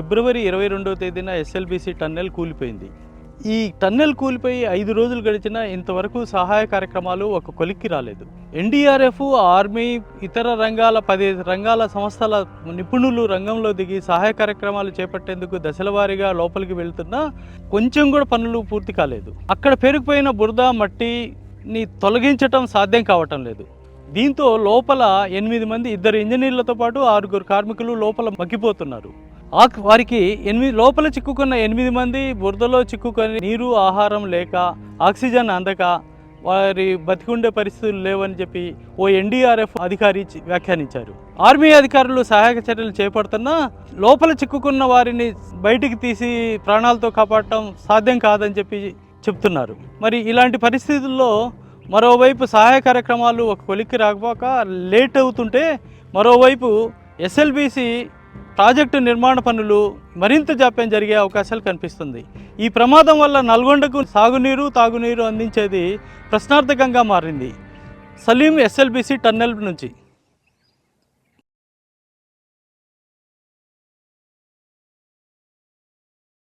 ఫిబ్రవరి ఇరవై రెండవ తేదీన ఎస్ఎల్బిసి టన్నెల్ కూలిపోయింది. ఈ టన్నెల్ కూలిపోయి ఐదు రోజులు గడిచినా ఇంతవరకు సహాయ కార్యక్రమాలు ఒక కొలిక్కి రాలేదు. ఎన్డీఆర్ఎఫ్ ఆర్మీ ఇతర రంగాల పది రంగాల సంస్థల నిపుణులు రంగంలో దిగి సహాయ కార్యక్రమాలు చేపట్టేందుకు దశలవారీగా లోపలికి వెళ్తున్నా కొంచెం కూడా పనులు పూర్తి కాలేదు. అక్కడ పేరుకుపోయిన బురద మట్టిని తొలగించటం సాధ్యం కావటం లేదు. దీంతో లోపల ఎనిమిది మంది ఇద్దరు ఇంజనీర్లతో పాటు ఆరుగురు కార్మికులు లోపల మగ్గిపోతున్నారు. ఆ వారికి ఎనిమిది లోపల చిక్కుకున్న ఎనిమిది మంది బురదలో చిక్కుకొని నీరు ఆహారం లేక ఆక్సిజన్ అందక వారి బతికుండే పరిస్థితులు లేవని చెప్పి ఓ ఎన్డీఆర్ఎఫ్ అధికారి వ్యాఖ్యానించారు. ఆర్మీ అధికారులు సహాయక చర్యలు చేపడుతున్నా లోపల చిక్కుకున్న వారిని బయటికి తీసి ప్రాణాలతో కాపాడటం సాధ్యం కాదని చెప్పి చెప్తున్నారు. మరి ఇలాంటి పరిస్థితుల్లో మరోవైపు సహాయ కార్యక్రమాలు ఒక కొలిక్కి రాకపోక లేట్ అవుతుంటే మరోవైపు ఎస్ఎల్బిసి ప్రాజెక్టు నిర్మాణ పనులు మరింత జాప్యం జరిగే అవకాశాలు కనిపిస్తుంది. ఈ ప్రమాదం వల్ల నల్గొండకు సాగునీరు తాగునీరు అందించేది ప్రశ్నార్థకంగా మారింది. సలీం ఎస్ఎల్బిసి టన్నెల్ నుంచి